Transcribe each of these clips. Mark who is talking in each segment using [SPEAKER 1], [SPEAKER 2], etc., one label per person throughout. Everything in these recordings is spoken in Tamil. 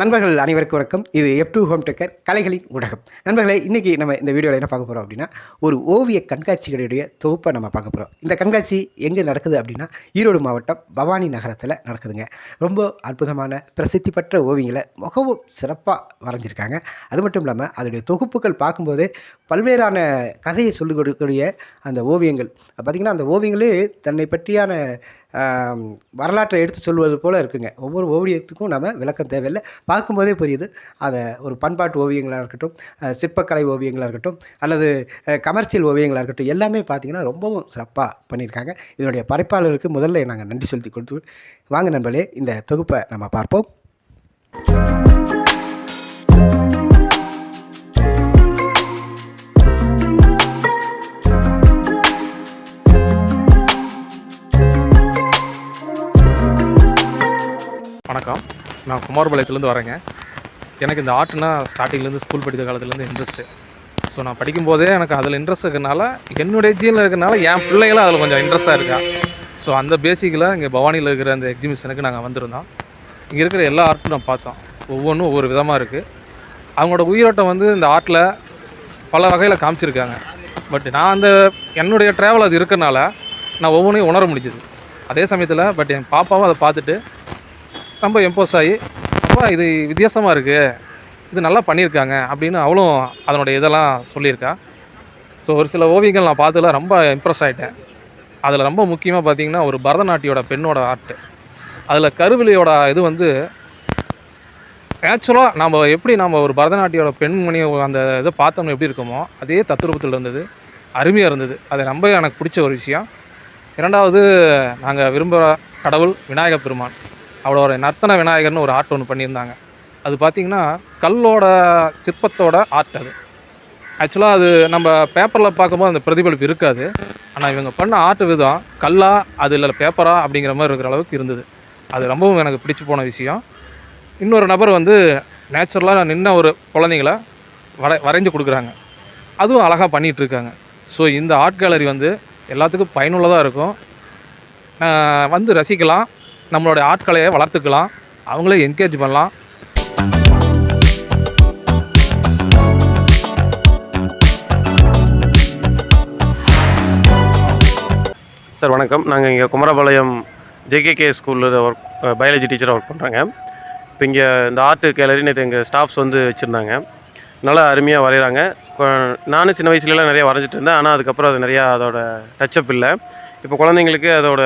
[SPEAKER 1] நண்பர்கள் அனைவருக்கும் வணக்கம். இது எஃப் டூ ஹோம் டெக்கர் கலைகளின் ஊடகம். நண்பர்களே இன்றைக்கி நம்ம இந்த வீடியோவில் என்ன பார்க்க போகிறோம் அப்படின்னா ஒரு ஓவிய கண்காட்சிகளுடைய தொகுப்பை நம்ம பார்க்க போகிறோம் இந்த கண்காட்சி எங்கே நடக்குது அப்படின்னா ஈரோடு மாவட்டம் பவானி நகரத்தில் நடக்குதுங்க. ரொம்ப அற்புதமான பிரசித்தி பெற்ற ஓவியங்களை மிகவும் சிறப்பாக வரைஞ்சிருக்காங்க. அது மட்டும் இல்லாமல் அதோடைய தொகுப்புகள் பார்க்கும்போது பல்வேறான கதையை சொல்லிக் கொடுக்கக்கூடிய அந்த ஓவியங்கள். பார்த்திங்கன்னா அந்த ஓவியங்களே தன்னை பற்றியான வரலாற்றை எடுத்து சொல்வது போல் இருக்குங்க. ஒவ்வொரு ஓவியத்துக்கும் நம்ம விளக்கம் தேவையில்லை. பார்க்கும்போதே புரியுது. அதை ஒரு பண்பாட்டு ஓவியங்களாக இருக்கட்டும் சிற்பக்கலை ஓவியங்களாக இருக்கட்டும் அல்லது கமர்ஷியல் ஓவியங்களாக இருக்கட்டும் எல்லாமே பார்த்திங்கன்னா ரொம்பவும் சிறப்பாக பண்ணியிருக்காங்க. இதனுடைய படைப்பாளருக்கு முதல்ல நாங்கள் நன்றி செலுத்தி கொடுத்து வாங்க நண்பர்களே இந்த தொகுப்பை நம்ம பார்ப்போம்.
[SPEAKER 2] வணக்கம். நான் குமாரபாளையத்துலேருந்து வரேங்க. எனக்கு இந்த ஆர்ட்னா ஸ்டார்டிங்லேருந்து ஸ்கூல் படித்த காலத்துலேருந்து இன்ட்ரெஸ்ட்டு ஸோ நான் படிக்கும்போதே எனக்கு அதில் இன்ட்ரெஸ்ட் இருக்கனால என்னுடைய ஜீனில் இருக்கிறனால என் பிள்ளைகளும் அதில் கொஞ்சம் இன்ட்ரெஸ்ட்டாக இருக்கா? ஸோ அந்த பேசிக்கில் இங்கே பவானியில் இருக்கிற அந்த எக்ஸிபிஷனுக்கு நாங்கள் வந்திருந்தோம். இங்கே இருக்கிற எல்லா ஆர்ட்டும் நான் பார்த்தோம். ஒவ்வொன்றும் ஒவ்வொரு விதமாக இருக்குது அவங்களோட உயிரோட்டம் வந்து இந்த ஆர்ட்டில் பல வகையில் காமிச்சிருக்காங்க. பட் நான் அந்த என்னுடைய ட்ராவல் அது இருக்கிறனால நான் ஒவ்வொன்றையும் உணர முடிஞ்சது. அதே சமயத்தில் பட் என் பாப்பாவும் அதை பார்த்துட்டு ரொம்ப எம்போஸ் ஆகி அப்போ இது வித்தியாசமாக இருக்குது இது நல்லா பண்ணியிருக்காங்க. அப்படின்னு அவளும் அதனுடைய இதெல்லாம் சொல்லியிருக்கா. ஸோ ஒரு சில ஓவியங்கள் நான் பார்த்ததுல ரொம்ப இம்ப்ரெஸ் ஆகிட்டேன் அதில் ரொம்ப முக்கியமாக பார்த்தீங்கன்னா ஒரு பரதநாட்டியோட பெண்ணோட ஆர்ட்டு அதில் கருவிலியோட இது வந்து நேச்சுரலாக நம்ம எப்படி நம்ம ஒரு பரதநாட்டியோட பெண்மணி அந்த இதை பார்த்தோம்னா எப்படி இருக்குமோ அதே தத்துரூபத்தில் இருந்தது. அருமையாக இருந்தது. அது ரொம்ப எனக்கு பிடிச்ச ஒரு விஷயம். இரண்டாவது நாங்கள் விரும்புகிற கடவுள் விநாயகப் பெருமான். அவளோட நர்த்தன விநாயகர்னு ஒரு ஆர்ட் ஒன்று பண்ணியிருந்தாங்க. அது பார்த்திங்கன்னா கல்லோட சிற்பத்தோட ஆர்ட் அது. ஆக்சுவலாக அது நம்ம பேப்பரில் பார்க்கும்போது அந்த பிரதிபலிப்பு இருக்காது. ஆனால் இவங்க பண்ண ஆர்ட் விதம் கல்லா அது இல்லை பேப்பரா அப்படிங்கிற மாதிரி இருக்கிற அளவுக்கு இருந்தது. அது ரொம்பவும் எனக்கு பிடிச்சி போன விஷயம். இன்னொரு நபர் வந்து நேச்சுரலாக நின்ன ஒரு குழந்தைங்கள வரை வரைஞ்சு கொடுக்குறாங்க. அதுவும் அழகாக பண்ணிகிட்ருக்காங்க ஸோ இந்த ஆர்ட் கேலரி வந்து எல்லாத்துக்கும் பயனுள்ளதாக இருக்கும். வந்து ரசிக்கலாம். நம்மளுடைய ஆட்களையை வளர்த்துக்கலாம். அவங்களே என்கரேஜ் பண்ணலாம்.
[SPEAKER 3] சார் வணக்கம். நாங்கள் இங்கே குமரபாளையம் ஜேகேகே ஸ்கூலில் ஒர்க் பயாலஜி டீச்சராக ஒர்க் பண்ணுறாங்க இப்போ இங்கே இந்த ஆர்ட் கேலரி நேற்று எங்கள் ஸ்டாஃப்ஸ் வந்து வச்சுருந்தாங்க. நல்லா அருமையாக வரைகிறாங்க நானும் சின்ன வயசுலலாம் நிறைய வரைஞ்சிட்டு இருந்தேன். ஆனால் அதுக்கப்புறம் அது நிறையா அதோட டச்சப் இல்லை. இப்போ குழந்தைங்களுக்கு அதோட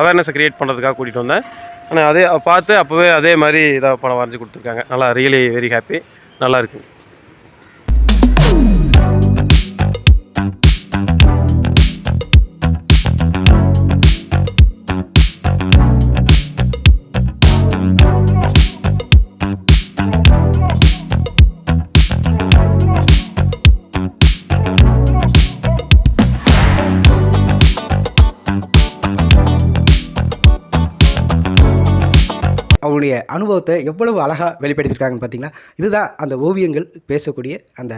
[SPEAKER 3] அவேர்னஸை க்ரியேட் பண்ணுறதுக்காக கூட்டிகிட்டு வந்தேன். ஆனால் அதே பார்த்து அப்போவே அதே மாதிரி இதாக படம் வரைஞ்சி கொடுத்துருக்காங்க. நல்லா ரியலி வெரி ஹாப்பி நல்லா இருக்குது
[SPEAKER 1] அவங்களுடைய அனுபவத்தை எவ்வளவு அழகாக வெளிப்படுத்தியிருக்காங்கன்னு பார்த்தீங்கன்னா இதுதான் அந்த ஓவியங்கள் பேசக்கூடிய அந்த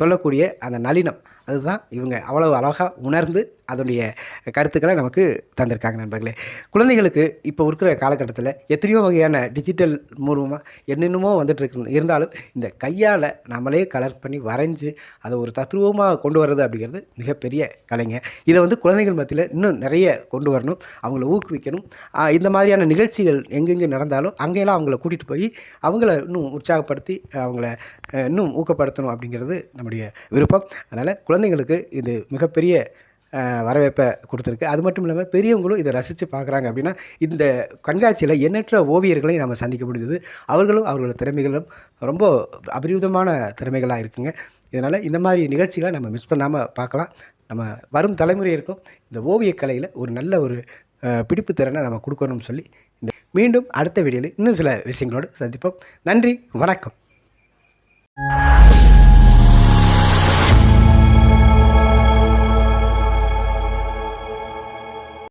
[SPEAKER 1] சொல்லக்கூடிய அந்த நளினம். அதுதான் இவங்க அவ்வளவு அழகாக உணர்ந்து அதனுடைய கருத்துக்களை நமக்கு தந்திருக்காங்க நண்பர்களே. குழந்தைகளுக்கு இப்போ இருக்கிற காலகட்டத்தில் எத்தனையோ வகையான டிஜிட்டல் மூலமாக என்னென்னமோ வந்துட்டு இருக்கு. இருந்தாலும் இந்த கையால் நம்மளே கலர் பண்ணி வரைஞ்சி அதை ஒரு தத்ரூபமாக கொண்டு வர்றது அப்படிங்கிறது மிகப்பெரிய கலைங்க. இதை வந்து குழந்தைகள் மத்தியில் இன்னும் நிறைய கொண்டு வரணும். அவங்கள ஊக்குவிக்கணும். இந்த மாதிரியான நிகழ்ச்சிகள் எங்கெங்கே இருந்தாலும் அங்கேயெல்லாம் அவங்கள கூட்டிகிட்டு போய் அவங்கள இன்னும் உற்சாகப்படுத்தி அவங்கள இன்னும் ஊக்கப்படுத்தணும் அப்படிங்கிறது நம்முடைய விருப்பம். அதனால் குழந்தைங்களுக்கு இது மிகப்பெரிய வரவேற்பை கொடுத்துருக்கு. அது மட்டும் இல்லாமல் பெரியவங்களும் இதை ரசித்து பார்க்குறாங்க அப்படின்னா இந்த கண்காட்சியில் எண்ணற்ற ஓவியர்களை நம்ம சந்திக்க முடிஞ்சது. அவர்களும் அவர்களோட திறமைகளும் ரொம்ப அபரிவிதமான திறமைகளாக இருக்குங்க. இதனால் இந்த மாதிரி நிகழ்ச்சிகளை நம்ம மிஸ் பண்ணாமல் பார்க்கலாம். நம்ம வரும் தலைமுறையிற்கும் இந்த ஓவியக்கலையில் ஒரு நல்ல ஒரு பிடிப்பு திறனை நம்ம கொடுக்கணும்னு சொல்லி இந்த மீண்டும் அடுத்த வீடியோவில் இன்னும் சில விஷயங்களோடு சந்திப்போம். நன்றி வணக்கம்.